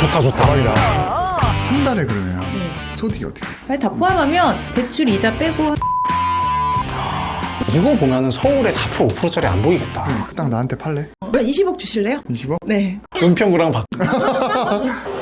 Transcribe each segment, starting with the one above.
좋다 좋다. 한 달에 그러면 네. 소득이 어떻게 돼요? 아니, 다 포함하면 대출 이자 빼고 이거 보면은 서울에 4% 5%짜리 안 보이겠다. 딱 나한테 팔래? 한 20억 주실래요? 20억? 네. 은평구랑 박.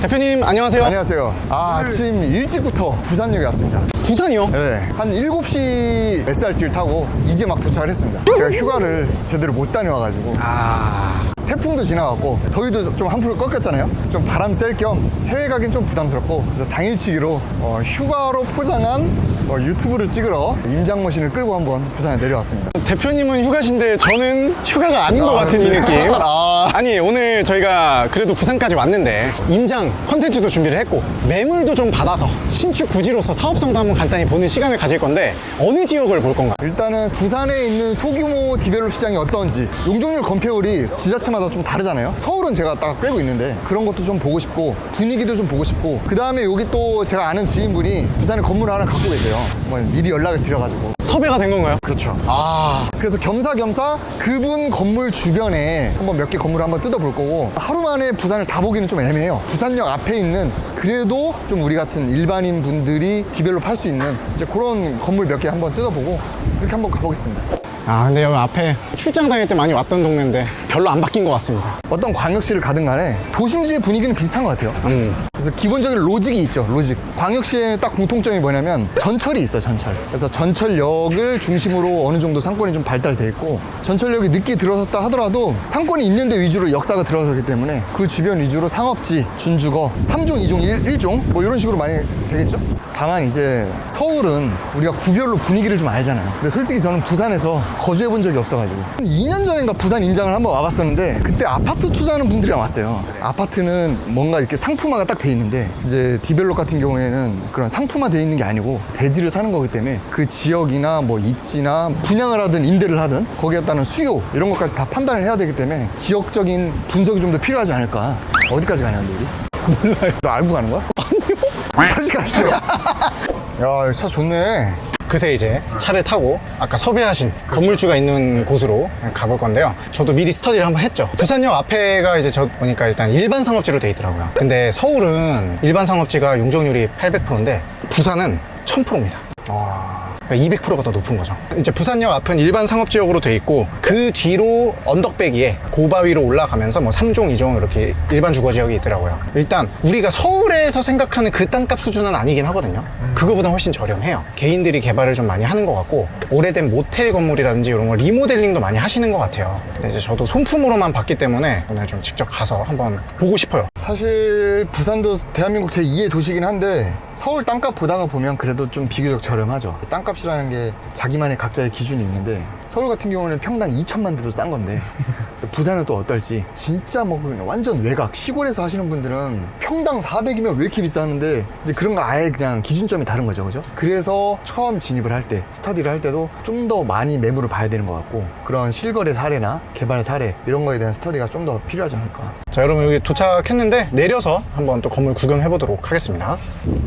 대표님 안녕하세요. 안녕하세요. 아, 아침 일찍부터 부산역에 왔습니다. 부산이요? 네. 한 7시 SRT를 타고 이제 막 도착을 했습니다. 제가 휴가를 제대로 못 다녀와가지고 아 태풍도 지나갔고 더위도 좀 한풀 꺾였잖아요. 좀 바람 쐴 겸 해외 가긴 좀 부담스럽고 그래서 당일치기로 어, 휴가로 포장한 어, 유튜브를 찍으러 임장머신을 끌고 한번 부산에 내려왔습니다. 대표님은 휴가신데 저는 휴가가 아닌 것 아, 같은 이? 느낌. 아, 아니 오늘 저희가 그래도 부산까지 왔는데 임장 컨텐츠도 준비를 했고 매물도 좀 받아서 신축 부지로서 사업성도 한번 간단히 보는 시간을 가질 건데 어느 지역을 볼 건가? 일단은 부산에 있는 소규모 디벨롭 시장이 어떤지 용적률 건폐율이 지자체마다 좀 다르잖아요. 서울은 제가 딱 빼고 있는데 그런 것도 좀 보고 싶고 분위기도 좀 보고 싶고 그 다음에 여기 또 제가 아는 지인분이 부산에 건물을 하나 갖고 계세요. 뭐 미리 연락을 드려가지고. 섭외가 된 건가요? 그렇죠. 아. 그래서 겸사겸사 그분 건물 주변에 한번 몇 개 건물을 한번 뜯어볼 거고 하루 만에 부산을 다 보기는 좀 애매해요. 부산역 앞에 있는 그래도 좀 우리 같은 일반인 분들이 디벨롭 할 수 있는 이제 그런 건물 몇 개 한번 뜯어보고 이렇게 한번 가보겠습니다. 아 근데 여기 앞에 출장 다닐 때 많이 왔던 동네인데 별로 안 바뀐 것 같습니다. 어떤 광역시를 가든 간에 도심지의 분위기는 비슷한 것 같아요. 음. 그래서 기본적인 로직이 있죠, 로직. 광역시의 딱 공통점이 뭐냐면 전철이 있어요, 전철. 그래서 전철역을 중심으로 어느 정도 상권이 좀 발달돼 있고 전철역이 늦게 들어섰다 하더라도 상권이 있는데 위주로 역사가 들어서기 때문에 그 주변 위주로 상업지, 준주거, 3종, 2종, 1, 종뭐 이런 식으로 많이 되겠죠? 다만 이제 서울은 우리가 구별로 분위기를 좀 알잖아요. 근데 솔직히 저는 부산에서 거주해 본 적이 없어가지고. 한 2년 전인가 부산 임장을 한번 와봤었는데 그때 아파트 투자하는 분들이랑 왔어요. 아파트는 뭔가 이렇게 상품화가 딱 돼 있는데 이제 디벨롭 같은 경우에는 그런 상품화 돼 있는 게 아니고 대지를 사는 거기 때문에 그 지역이나 뭐 입지나 분양을 하든 임대를 하든 거기에 따른 수요 이런 것까지 다 판단을 해야 되기 때문에 지역적인 분석이 좀 더 필요하지 않을까. 어디까지 가냐는데 우리? 몰라요. 너 알고 가는 거야? 아니요. 같이 가시죠. 야, 차 좋네. 그새 이제 차를 타고 아까 섭외하신 건물주가 있는 곳으로 가볼 건데요. 저도 미리 스터디를 한번 했죠. 부산역 앞에가 이제 저 보니까 일단 일반 상업지로 돼 있더라고요. 근데 서울은 일반 상업지가 용적률이 800%인데 부산은 1000%입니다. 와. 200%가 더 높은 거죠. 이제 부산역 앞은 일반 상업지역으로 돼 있고 그 뒤로 언덕배기에 고바위로 올라가면서 뭐 3종, 2종 이렇게 일반 주거 지역이 있더라고요. 일단 우리가 서울에서 생각하는 그 땅값 수준은 아니긴 하거든요. 그거보다 훨씬 저렴해요. 개인들이 개발을 좀 많이 하는 것 같고 오래된 모텔 건물이라든지 이런 거 리모델링도 많이 하시는 것 같아요. 근데 이제 저도 손품으로만 봤기 때문에 오늘 좀 직접 가서 한번 보고 싶어요. 사실 부산도 대한민국 제2의 도시긴 한데 서울 땅값 보다가 보면 그래도 좀 비교적 저렴하죠. 땅값이라는 게 자기만의 각자의 기준이 있는데 서울 같은 경우는 평당 2천만 대도 싼 건데 부산은 또 어떨지. 진짜 뭐 완전 외곽. 시골에서 하시는 분들은 평당 400이면 왜 이렇게 비싸는데 이제 그런 거 아예 그냥 기준점이 다른 거죠. 그죠? 그래서 처음 진입을 할 때 스터디를 할 때도 좀 더 많이 매물을 봐야 되는 것 같고 그런 실거래 사례나 개발 사례 이런 거에 대한 스터디가 좀 더 필요하지 않을까 자 여러분 여기 도착했는데 내려서 한번 또 건물 구경해 보도록 하겠습니다.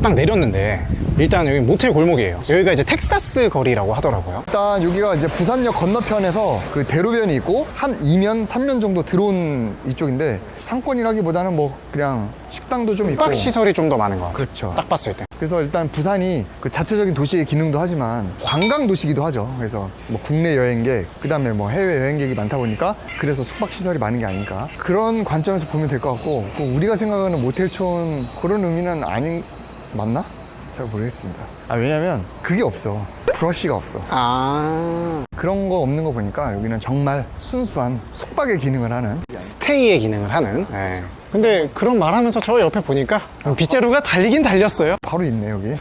딱 내렸는데 일단 여기 모텔 골목이에요. 여기가 이제 텍사스 거리라고 하더라고요. 일단 여기가 이제 부산역 건너편에서 그 대로변이 있고 한 2면, 3면 정도 들어온 이쪽인데 상권이라기보다는 뭐 그냥 식당도 좀 있고 숙박 시설이 좀 더 많은 것 같아요 그렇죠. 딱 봤을 때 그래서 일단 부산이 그 자체적인 도시의 기능도 하지만 관광 도시기도 하죠. 그래서 뭐 국내 여행객, 그 다음에 뭐 해외 여행객이 많다 보니까 그래서 숙박 시설이 많은 게 아닌가 그런 관점에서 보면 될 것 같고 그 우리가 생각하는 모텔촌 그런 의미는 아닌 맞나? 잘 모르겠습니다. 아 왜냐면 그게 없어. 브러쉬가 없어. 아 그런 거 없는 거 보니까 여기는 정말 순수한 숙박의 기능을 하는 스테이의 기능을 하는 예. 근데 그런 말 하면서 저 옆에 보니까 빗자루가 달리긴 달렸어요 바로 있네 여기.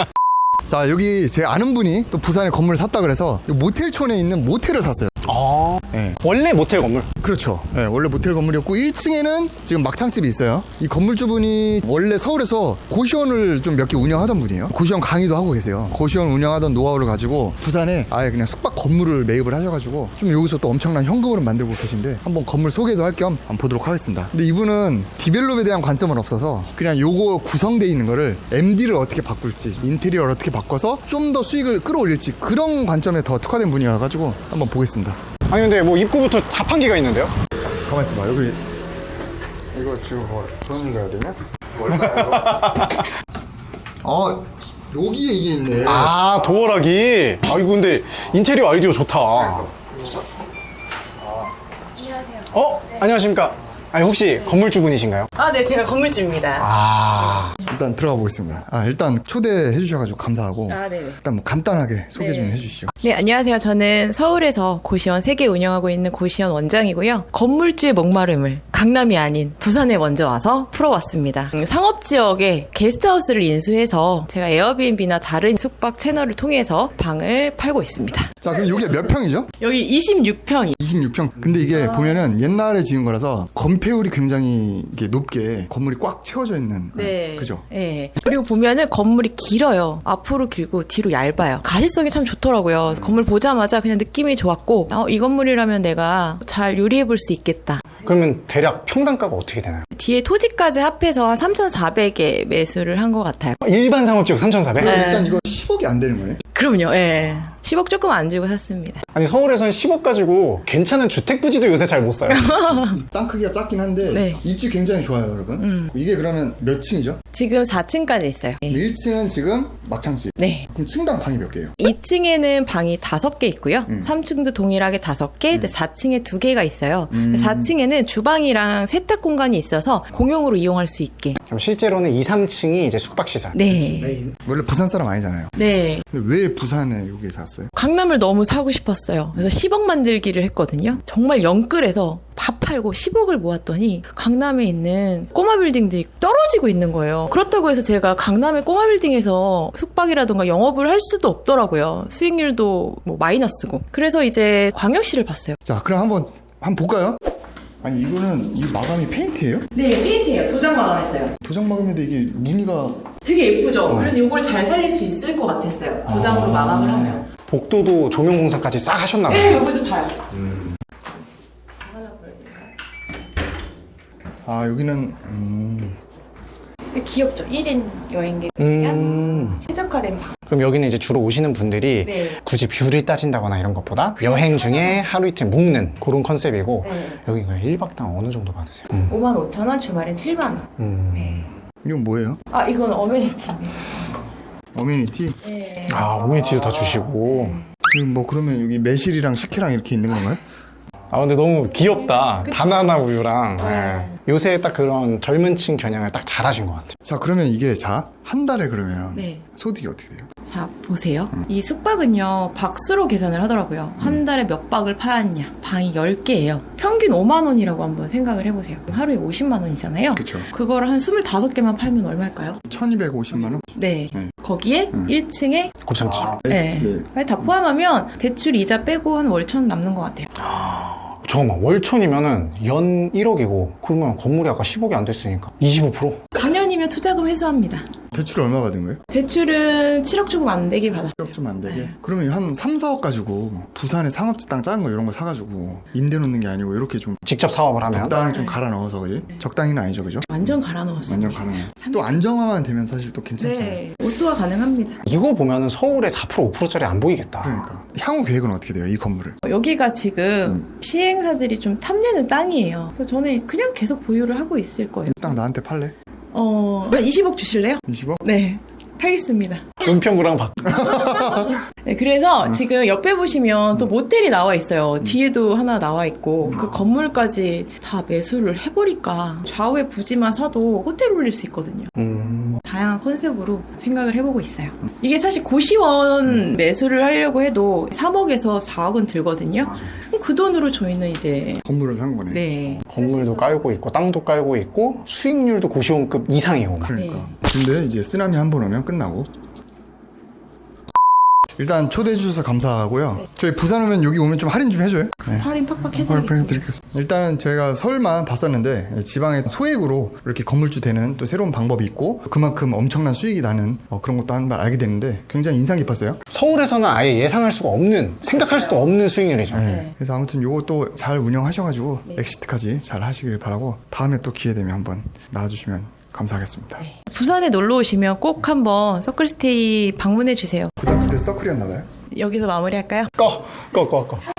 자 여기 제 아는 분이 또 부산에 건물을 샀다 그래서 이 모텔촌에 있는 모텔을 샀어요. 아 네. 원래 모텔 건물 그렇죠. 네, 원래 모텔 건물이었고 1층에는 지금 막창집이 있어요. 이 건물주분이 원래 서울에서 고시원을 좀 몇 개 운영하던 분이에요. 고시원 강의도 하고 계세요. 고시원 운영하던 노하우를 가지고 부산에 아예 그냥 숙박 건물을 매입을 하셔가지고 좀 여기서 또 엄청난 현금을 만들고 계신데 한번 건물 소개도 할 겸 한번 보도록 하겠습니다. 근데 이분은 디벨롭에 대한 관점은 없어서 그냥 요거 구성돼 있는 거를 MD를 어떻게 바꿀지 인테리어를 어떻게 바꿔서 좀 더 수익을 끌어올릴지 그런 관점에 더 특화된 분이어가지고 한번 보겠습니다. 아니 근데 뭐 입구부터 자판기가 있는데요 가만 있어봐 여기 이거 지금 뭐 돈을 넣어야 되냐? 뭘까요? 아 여기에 이게 있네. 아 도어락이 아 이거 근데 인테리어 아이디어 좋다 어? 안녕하십니까 아니 혹시 건물주 분이신가요? 아, 네, 제가 건물주입니다. 아 일단 들어가 보겠습니다. 아 일단 초대해 주셔가지고 감사하고 아, 네네. 일단 뭐 간단하게 소개 좀 네. 해주시죠. 네, 안녕하세요. 저는 서울에서 고시원 3개 운영하고 있는 고시원 원장이고요. 건물주의 목마름을 강남이 아닌 부산에 먼저 와서 풀어왔습니다. 음, 상업 지역에 게스트하우스를 인수해서 제가 에어비앤비나 다른 숙박 채널을 통해서 방을 팔고 있습니다. 자 그럼 여기 몇 평이죠? 여기 26평이 26평. 근데 이게 보면은 옛날에 지은 거라서 건폐율이 굉장히 이게 높게 건물이 꽉 채워져 있는. 네. 그죠? 네. 그리고 보면은 건물이 길어요. 앞으로 길고 뒤로 얇아요. 가시성이 참 좋더라고요. 건물 보자마자 그냥 느낌이 좋았고, 어, 이 건물이라면 내가 잘 요리해 볼 수 있겠다. 그러면 대략 평당가가 어떻게 되나요? 뒤에 토지까지 합해서 한 3,400에 매수를 한 것 같아요. 일반 상업지역 3,400? 그럼 네. 일단 이거 10억이 안 되는 거네. 그럼요, 예. 10억 조금 안 주고 샀습니다. 아니 서울에선 10억 가지고 괜찮은 주택 부지도 요새 잘 못 사요 땅 크기가 작긴 한데 네. 음. 입지 굉장히 좋아요, 여러분. 이게 그러면 몇 층이죠? 지금 4층까지 있어요. 예. 1층은 지금 막창집. 네. 그럼 층당 방이 몇 개예요? 2층에는 방이 5개 있고요. 3층도 동일하게 5개, 4층에 2개가 있어요. 4층에는 주방이랑 세탁 공간이 있어서 공용으로 이용할 수 있게. 그럼 실제로는 2, 3층이 이제 숙박시설 네. 원래 부산 사람 아니잖아요. 네. 근데 왜 부산에 여기 샀어요? 강남을 너무 사고 싶었어요. 그래서 10억 만들기를 했거든요. 정말 영끌에서 다 팔고 10억을 모았더니 강남에 있는 꼬마 빌딩들이 떨어지고 있는 거예요. 그렇다고 해서 제가 강남의 꼬마 빌딩에서 숙박이라든가 영업을 할 수도 없더라고요. 수익률도 뭐 마이너스고. 그래서 이제 광역시를 봤어요. 자, 그럼 한번 한번 볼까요? 아니 이거는 이 마감이 페인트예요? 네, 페인트예요. 도장 마감했어요. 도장 마감인데 이게 무늬가 되게 예쁘죠? 그래서 이걸 잘 살릴 수 있을 것 같았어요. 도장으로 마감을 하면. 복도도 조명 공사까지 싹 하셨나 봐요 네, 여기도 다요. 아 여기는 음, 귀엽죠? 1인 여행객 음 최적화된 방. 그럼 여기는 이제 주로 오시는 분들이 네. 굳이 뷰를 따진다거나 이런 것보다 여행 중에 하루 이틀 묵는 그런 컨셉이고 네. 여기 그냥 1박당 어느 정도 받으세요? 음. 5만 5천 원, 주말엔 7만 원. 음. 네. 이건 뭐예요? 아, 이건 어메니티입니다. 어메니티? 네. 아 오메티도 다 주시고 이거 뭐 그러면 여기 매실이랑 식혜랑 이렇게 있는 건가요? 아 근데 너무 귀엽다 바나나 우유랑 예. 요새 딱 그런 젊은 층 겨냥을 딱 잘하신 것 같아요 자 그러면 이게 자 한 달에 그러면 네. 소득이 어떻게 돼요? 자, 보세요. 이 숙박은요, 박수로 계산을 하더라고요. 한 달에 몇 박을 파았냐. 방이 10개예요. 평균 5만 원이라고 한번 생각을 해보세요. 하루에 50만 원이잖아요. 그쵸. 그거를 한 25개만 팔면 얼마일까요? 1250만 원? 네. 네. 거기에 1층에 곱창집 네. 네. 다 포함하면 대출 이자 빼고 한 월천 남는 것 같아요. 잠깐만 월천이면은 연 1억이고 그러면 건물이 아까 10억이 안 됐으니까 25%? 4년이면 투자금 회수합니다. 대출 얼마 받은 거예요? 대출은 7억 조금 안 되게 받았어요. 1억 좀 안 되게? 그러면 한 3, 4억 가지고 부산에 상업지 땅 작은 거 이런 거 사가지고 임대 놓는 게 아니고 이렇게 좀 직접 사업을 하면 적당히 좀 갈아 넣어서 그지? 적당히는 아니죠 그죠? 완전 갈아 넣었어요. 완전 가능해 또 안정화만 되면 사실 또 괜찮잖아요 네. 오토가 가능합니다. 이거 보면은 서울에 4% 5%짜리 안 보이겠다 그러니까 향후 계획은 어떻게 돼요 이 건물을? 여기가 지금 시행사들이 좀 탐내는 땅이에요. 그래서 저는 그냥 계속 보유를 하고 있을 거예요. 땅 나한테 팔래? 어, 한 20억 주실래요? 20억? 네. 팔겠습니다. 은평구랑 박 네, 그래서 지금 옆에 보시면 또 모텔이 나와 있어요. 뒤에도 하나 나와 있고 그 건물까지 다 매수를 해버릴까 좌우에 부지만 사도 호텔 올릴 수 있거든요. 음, 다양한 컨셉으로 생각을 해보고 있어요. 이게 사실 고시원 매수를 하려고 해도 3억에서 4억은 들거든요. 그럼 그 돈으로 저희는 이제 건물을 산 거네 네. 건물도 깔고 있고 땅도 깔고 있고 수익률도 고시원급 이상이고 막. 그러니까 근데 이제 쓰나미 한 번 오면 끝나고 일단 초대해 주셔서 감사하고요. 저희 부산 오면 여기 오면 좀 할인 좀 해줘요. 네. 할인 팍팍 해드리겠습니다. 해드리겠습니다. 일단은 저희가 서울만 봤었는데 지방에 소액으로 이렇게 건물주 되는 또 새로운 방법이 있고 그만큼 엄청난 수익이 나는 어, 그런 것도 한 발 알게 됐는데 굉장히 인상 깊었어요. 서울에서는 아예 예상할 수가 없는 생각할 수도 없는 수익률이죠. 네. 그래서 아무튼 요것도 잘 운영하셔가지고 엑시트까지 잘 하시길 바라고 다음에 또 기회 되면 한번 나와주시면 감사하겠습니다. 부산에 놀러 오시면 꼭 한번 서클스테이 방문해 주세요. 서클이었나봐요 여기서 마무리할까요? 꺼! 꺼! 꺼! 꺼!